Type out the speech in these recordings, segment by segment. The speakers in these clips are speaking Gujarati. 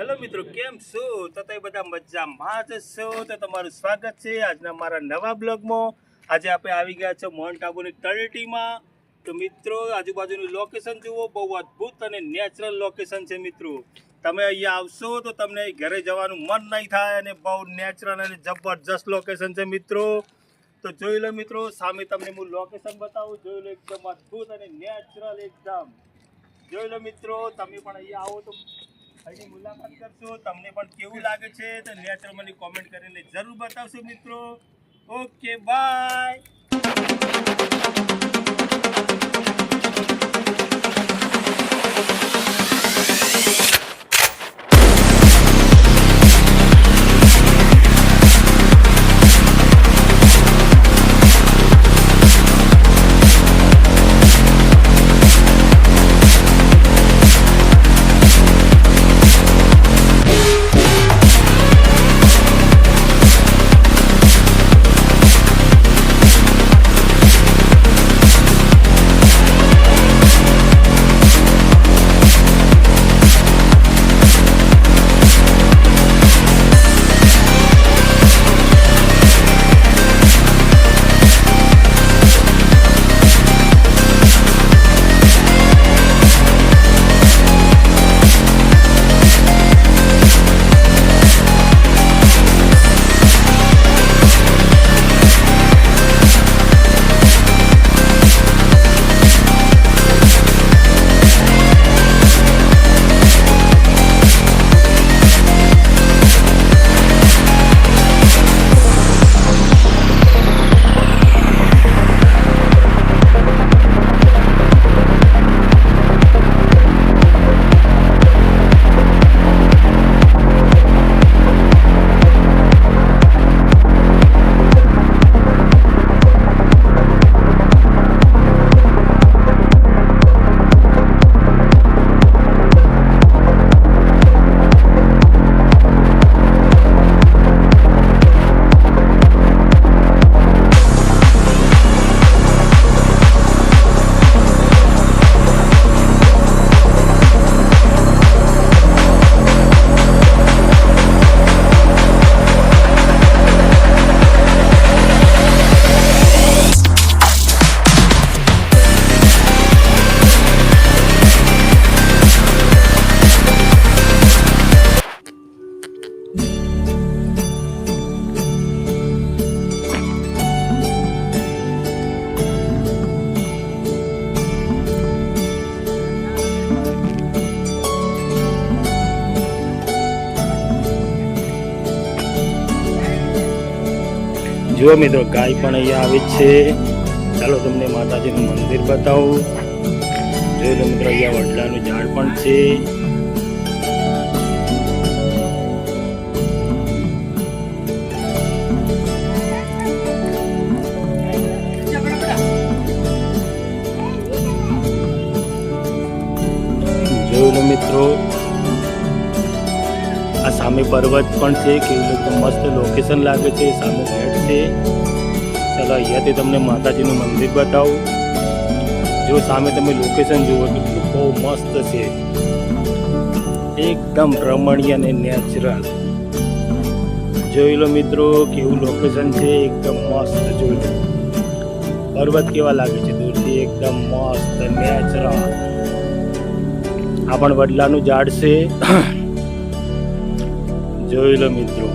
હેલો મિત્રો, કેમ છો? તો તે બધા મજામાં જ છો. તો તમારું સ્વાગત છે આજના મારા નવા બ્લોગમાં. આજે આપણે આવી ગયા છે મોહન આબુની તળેટીમાં. તો મિત્રો, આજુબાજુનું લોકેશન જુઓ, બહુ અદ્ભુત અને નેચરલ લોકેશન છે મિત્રો. તમે અહીંયા આવશો તો તમને ઘરે જવાનું મન નહીં થાય અને બહુ નેચરલ અને જબરજસ્ત લોકેશન છે મિત્રો. તો જોઈ લો મિત્રો, સામે તમને હું લોકેશન બતાવું. જોઈ લો એકદમ અદ્ભુત અને નેચરલ એકદમ. જોઈ લો મિત્રો, તમે પણ અહીંયા આવો તો અહીંની મુલાકાત કરશો. તમને પણ કેવું લાગે છે તો નેચર મને કોમેન્ટ કરીને જરૂર બતાવશો મિત્રો. ઓકે બાય જુઓ મિત્રો, ગાય પણ અહીંયા આવે છે. ચાલો તમને માતાજીનું મંદિર બતાવું. જોઈ લો મિત્રો, અહીંયા વડલાનું ઝાડ પણ છે. જોઈ મિત્રો સામે પર્વત પણ છે કેવું એકદમ મસ્ત લોકેશન લાગે છે, સામે બેટ છે. ચાલો, અહીંયાથી તમને માતાજીનું મંદિર બતાવું. જો સામે તમે લોકેશન જુઓ કેટલું બહુ મસ્ત છે. એકદમ રમણીય અને નેચરલ જોઈ લો મિત્રો, કેવું લોકેશન છે, એકદમ મસ્ત જોઈ લો. પર્વત કેવા લાગે છે, દૂરથી એકદમ મસ્ત નેચરલ આ પણ વડલાનું ઝાડ છે. જોઈ લો મિત્રો.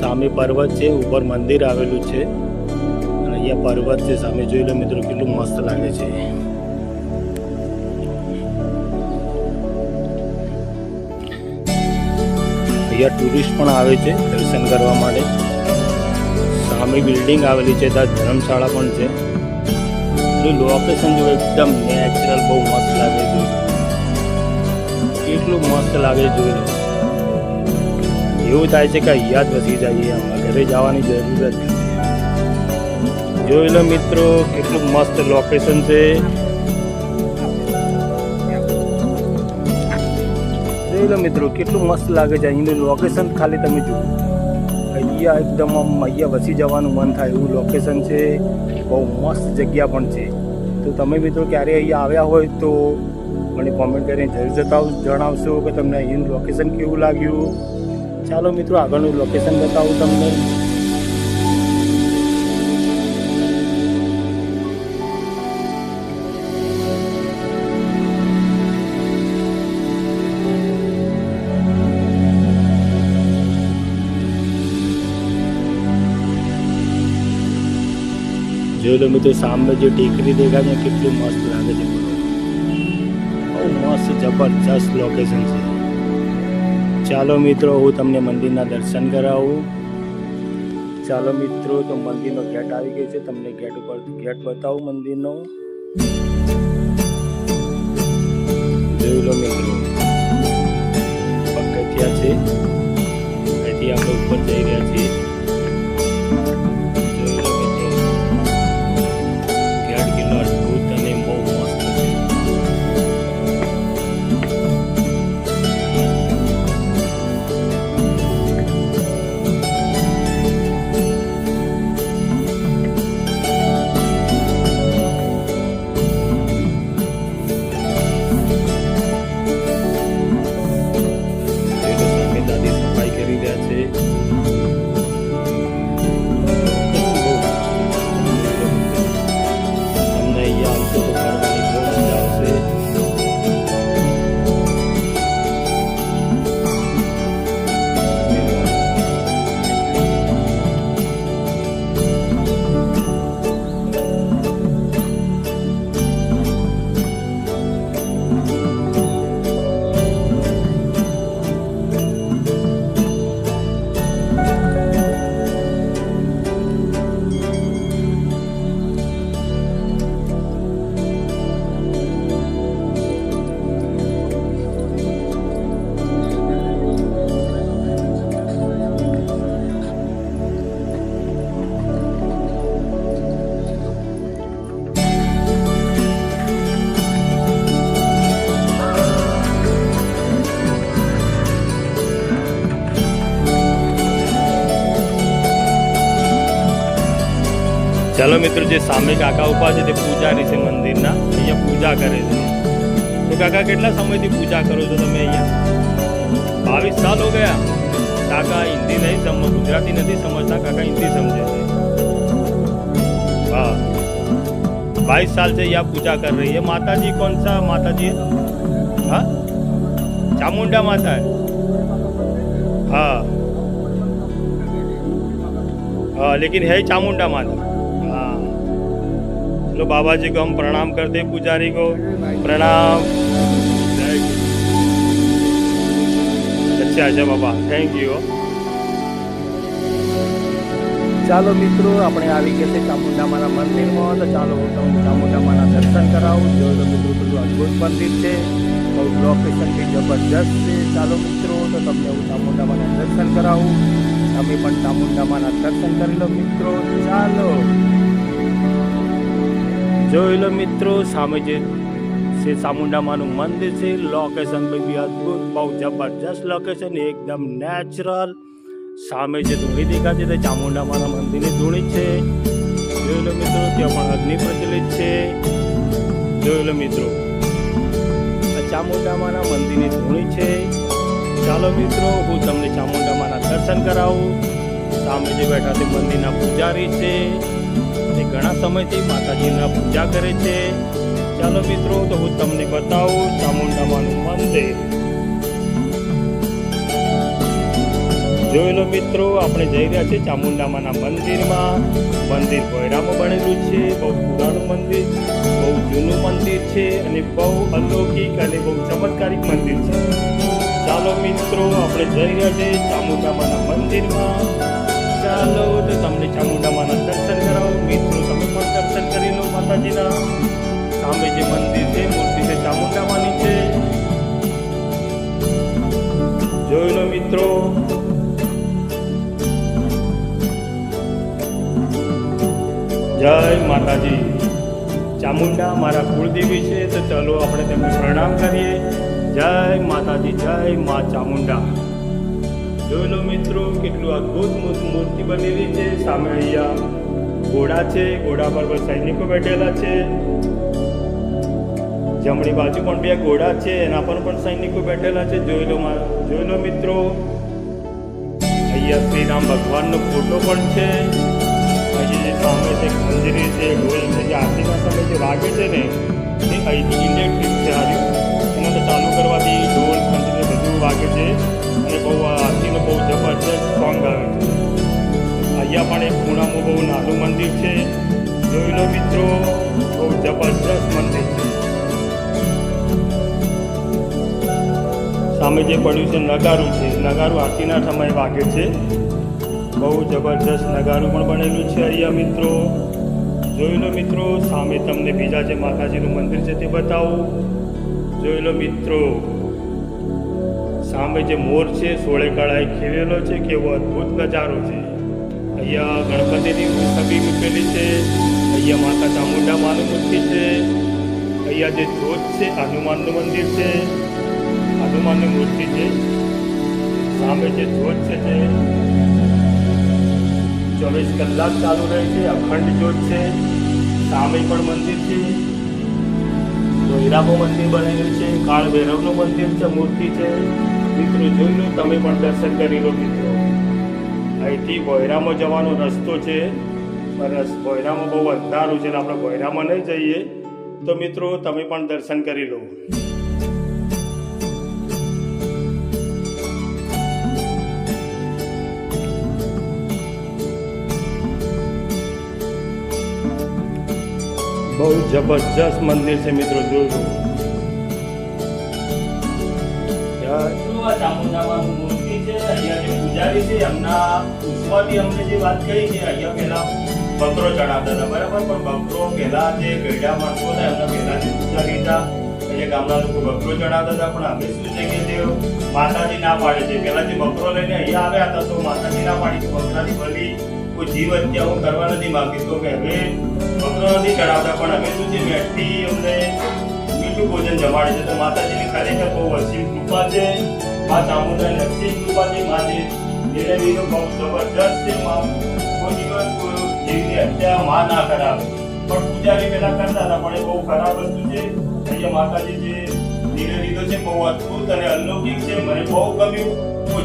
સામે પર્વત છે, ઉપર મંદિર આવેલું છે. અને અહીંયા પર્વત છે, સામે જોઈ લો મિત્રો, કેટલું મસ્ત લાગે છે. અહીંયા ટુરિસ્ટ પણ આવે છે, દર્શન કરવા માટે. સામે બિલ્ડિંગ આવેલી છે, ત્યાં ધર્મશાળા પણ છે. લોકેશન જો એકદમ નેચરલ બહુ મસ્ત લાગે છે. કેટલું મસ્ત લાગે જોઈ એવું થાય છે કે અહીંયા જ વસી જઈએ આમાં ઘરે જવાની જરૂર નથી. જોઈ લો મિત્રો, કેટલું મસ્ત લોકેશન છે. જોઈ લો મિત્રો, કેટલું મસ્ત લાગે છે. અહીંનું લોકેશન ખાલી તમે જુઓ. અહીંયા એકદમ આમ અહીંયા વસી જવાનું મન થાય એવું લોકેશન છે. બહુ મસ્ત જગ્યા પણ છે. તો તમે મિત્રો ક્યારે અહીંયા આવ્યા હોય તો મને કોમેન્ટ કરીને જરૂર જતા જણાવશો કે તમને અહીંનું લોકેશન કેવું લાગ્યું. ચાલો મિત્રો, આગળનું લોકેશન બતાવું તમને. જોઈ લો મિત્રો, સામે જે ટેકરી દેખાય છે, કેટલી મસ્ત લાગે છે. બહુ મસ્ત, જબરજસ્ત લોકેશન છે. ચાલો મિત્રો, હું તમને મંદિરના દર્શન કરાવું. ચાલો મિત્રો, તો મંદિરનો ગેટ આવી ગયો છે. તમને ગેટ ઉપર, ગેટ બતાવું મંદિરનો. જોઈ લો મિત્રો. પગથિયા છે. આપણે ઉપર જોઈ ચાલો મિત્રો જે સામે કાકા ઉભા છે તે પૂજારી છે મંદિરના અહીંયા પૂજા કરે છે તો કાકા કેટલા સમયથી પૂજા કરો છો તમે અહીંયા બાવીસ સાલ હો ગયા કાકા હિન્દી નહીં સમજ ગુજરાતી નથી સમજતા કાકા હિન્દી સમજે છે हाँ बाईस साल से यहाँ पूजा कर रही है माता जी कौन सा माता जी है हाँ चामुंडा माता है हाँ हाँ लेकिन है चामुंडा माता हाँ चलो बाबा जी को हम प्रणाम करते हैं पुजारी को प्रणाम जय गुरु। अच्छा अच्छा बाबा थैंक यू ચાલો મિત્રો આપણે આવી ગયા છે ચામુંડામાના મંદિરમાં તો ચાલો હું તમને ચામુંડામાના દર્શન કરાવું જોઈ લો મિત્રો પેલું અદ્ભુત મંદિર છે બહુ લોકેશન બી જબરજસ્ત છે ચાલો મિત્રો તો તમને હું ચામુંડામાના દર્શન કરાવું તમે પણ ચામુંડામાના દર્શન કરી લો મિત્રો ચાલો જોઈ લો મિત્રો, સામે જે છે ચામુંડામાનું મંદિર છે. લોકેશન બી અદ્ભુત, બહુ જબરજસ્ત લોકેશન એકદમ નેચરલ સામે જે ધૂણી દેખાતી તે ચામુંડામાના મંદિરની ધૂણી છે. જોઈ લો મિત્રો, ત્યાં પણ અગ્નિ પ્રચલિત છે. જોઈ લો મિત્રો, આ ચામુંડામાના મંદિરની ધૂણી છે. ચાલો મિત્રો, હું તમને ચામુંડામાના દર્શન કરાવું. સામે જે બેઠા તે મંદિરના પૂજારી છે. ઘણા સમયથી માતાજીના પૂજા કરે છે. ચાલો મિત્રો, તો હું તમને બતાવું ચામુંડામાનું મંદિર. જોઈ લો મિત્રો, આપણે જઈ રહ્યા છીએ ચામુંડામાના મંદિરમાં. મંદિર ભોયરામાં બનેલું છે, બહુ પુરાણું મંદિર, બહુ જૂનું મંદિર છે અને બહુ અલૌકિક અને બહુ ચમત્કારિક મંદિર છે. ચાલો મિત્રો, આપણે જઈ રહ્યા છીએ ચામુંડામાના મંદિરમાં. ચાલો તો તમને ચામુંડામાના દર્શન કરાવો. મિત્રો, તમે પણ દર્શન કરી લો માતાજીના. સામે જે મંદિર છે, મૂર્તિ છે ચામુંડામાની છે. જોઈ લો મિત્રો. જય માતાજી. ચામુંડા મારા કુળદેવી છે, તો ચલો આપણે તેમને પ્રણામ કરીએ. જય માતાજી, જય મા ચામુંડા. જોઈ મિત્રો, કેટલું અદ્ભુત મૂર્તિ બનેલી છે. સામે અહીંયા ઘોડા છે. ઘોડા પર સૈનિકો બેઠેલા છે. જમણી બાજુ પણ બે ઘોડા છે. એના પર પણ સૈનિકો બેઠેલા છે. જોઈ લો જોઈ લો મિત્રો. અહીંયા શ્રી રામ ભગવાનનો ફોટો પણ છે. અહીં સામે છે ખંજરી છે ઢોલ છે જે આરતીના સમયે જે વાગે છે ને, એ અહીંથી ઇલેક્ટ્રિક છે. આવ્યું એને તો ચાલુ કરવાથી ઢોલ, ખંજરી બધું વાગે છે. અને બહુ આરતીનો બહુ જબરજસ્ત સોંગ આવે છે. અહીંયા પણ એક ખૂણામાં બહુ નાનું મંદિર છે. જોઈ લો મિત્રો, બહુ જબરજસ્ત મંદિર છે. સામે જે પડ્યું છે નગારું છે. નગારું આરતીના સમયે વાગે છે. બહુ જબરજસ્ત નગારું પણ બનેલું છે અહીંયા મિત્રો. જોઈ લો મિત્રો, સામે તમને બીજા જે માતાજીનું મંદિર છે તે બતાવું. જોઈ લો મિત્રો સામે જે મોર છે, સોળે કળાએ ખીલેલો છે કેવો અદ્ભુત નજારો છે. અહીંયા ગણપતિની છબી મૂકેલી છે, અહીંયા માતા ચામુંડા માનું મૂર્તિ છે, અહીંયા જે ધોધ છે, હનુમાનનું મંદિર છે, હનુમાનની મૂર્તિ છે, સામે જે ધોધ છે તે ચોવીસ કલાક ચાલુ રહે છે, અખંડ જ્યોત છે, સામે પણ મંદિર છે તો મંદિર બનેલું છે કાળ ભૈરવનું મંદિર છે, મૂર્તિ છે. મિત્રો જોઈ લો, તમે પણ દર્શન કરી લો મિત્રો. અહીંથી ભોયરામાં જવાનો રસ્તો છે, પણ ભોયરામાં બહુ અંધારું છે એટલે આપણે ભોયરામાં નહીં જઈએ. તો મિત્રો, તમે પણ દર્શન કરી લો. બહુ જબરજસ્ત મંદિર છે મિત્રો જોયું એમના અમને જે વાત કરી બકરો ચડાવતા હતા, બરાબર? પણ બકરો પહેલા જે ગઢિયા માણસો એમના પહેલા અહીંયા ગામના લોકો બકરો ચડાવતા હતા, પણ શું છે કે તે માતાજી ના પાડે છે. પહેલા જે બકરો લઈને અહીંયા આવ્યા હતા, તો માતાજી ના પાડી કે બકરાની બલી કોઈ જીવ હત્યા હું કરવા નથી માંગતી. તો કે હવે બકરો નથી ચડાવતા પણ અમે શું છે વ્યક્તિ અમને મીઠું ભોજન જમાડે છે. તો માતાજીની ખરેખર બહુ અસીમ કૃપા છે.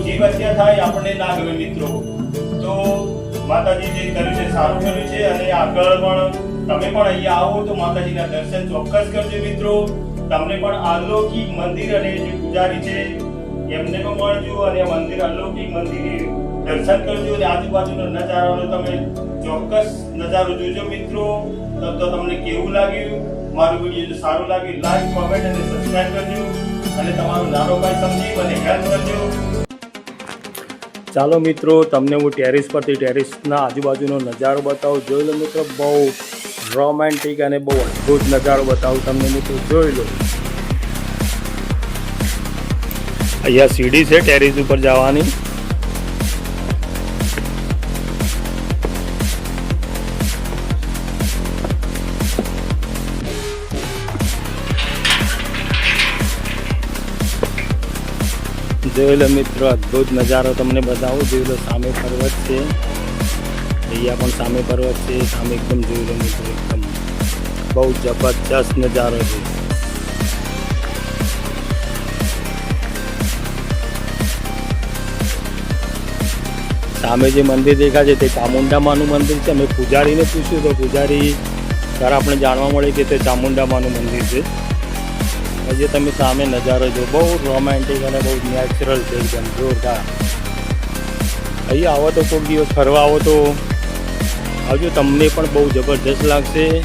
જીવ હત્યા થાય આપણને ના ગમે મિત્રો. તો માતાજી જે કર્યું છે, સારું કર્યું છે. અને આગળ પણ તમે પણ અહીંયા આવો તો માતાજીના દર્શન ચોક્કસ કરજો મિત્રો. તમને પણ અલૌકિક મંદિર અને જે પૂજારી છે એમને પણ મળજો અને મંદિર અલૌકિક મંદિરે દર્શન કરજો અને આજુબાજુનો નજારાનો તમે ચોક્કસ નજારો જોજો મિત્રો. તો તમને કેવું લાગ્યું? મારું વીડિયો સારું લાગ્યું લાઈક કોમેન્ટ અને સબસ્ક્રાઇબ કરજો. અને તમારો નાનો ભાઈ સમજી મને હેલ્પ કરજો. ચાલો મિત્રો, તમને હું ટેરેસ પરથી ટેરેસના આજુબાજુનો નજારો બતાવું. જોઈ લો મિત્રો, બહુ રોમેન્ટિક અને બહુ અદ્ભુત નજારો બતાવું તમને મિત્રો. જોઈ લો. અહીંયા સીડી છે ટેરેસ ઉપર જવાની જોઈ લો મિત્રો અદ્ભુત નજારો તમને બતાવું જોઈ લો સામે પર્વત છે અહીંયા પણ સામે પર્વત છે સામે એકદમ જોઈ લો મિત્રો એકદમ બહુ જબરજસ્ત નજારો છે સામે જે મંદિર દેખાય છે તે ચામુંડામાનું મંદિર છે. અમે પૂજારીને પૂછ્યું તો પૂજારી ત્યારે આપણે જાણવા મળે કે તે ચામુંડામાનું મંદિર છે. જે તમે સામે નજારો જો બહુ રોમેન્ટિક અને બહુ નેચરલ છે એકદમ, જોરદાર. અહીંયા આવો તો કોઈક દિવસ ફરવા આવો તો આવજો. તમને પણ બહુ જબરજસ્ત લાગશે.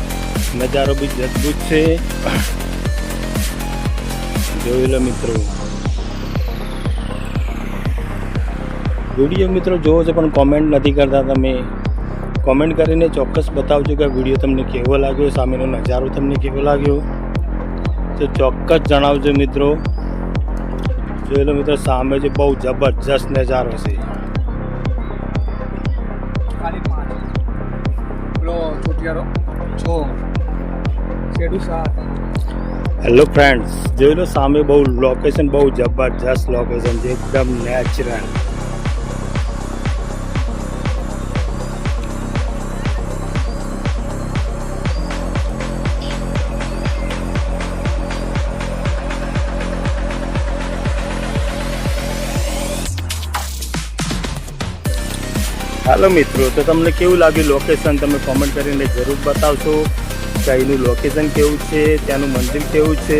નજારો બી અદ્ભુત છે. જોયેલો મિત્રો. વીડિયો મિત્રો જોવો છો પણ કોમેન્ટ નથી કરતા તમે કોમેન્ટ કરીને ચોક્કસ બતાવજો કે વીડિયો તમને કેવો લાગ્યો સામેનો નજારો તમને કેવો લાગ્યો. તો ચોક્કસ જણાવજો મિત્રો. જોયેલો મિત્રો સામે જે બહુ જબરજસ્ત નજારો છે. હેલો ફ્રેન્ડ્સ જોઈ લો સામે બહુ લોકેશન બહુ જબરજસ્ત લોકેશન છે એકદમ નેચરલ હાલો મિત્રો, તો તમને કેવું લાગ્યું લોકેશન તમે કોમેન્ટ કરીને જરૂર બતાવશો. કે અહીંનું લોકેશન કેવું છે? ત્યાંનું મંદિર કેવું છે?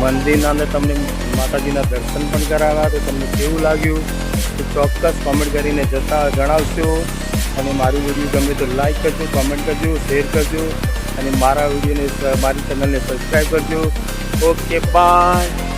મંદિરના અંદર તમને માતાજીના દર્શન પણ કરાવ્યા તો તમને કેવું લાગ્યું? તો ચોક્કસ કોમેન્ટ કરીને જતા જણાવશો. અને મારું વીડિયો ગમે તો લાઈક કરજો કોમેન્ટ કરજો શેર કરજો. અને મારા વિડીયોને મારી ચેનલને સબસ્ક્રાઈબ કરજો. Okay bye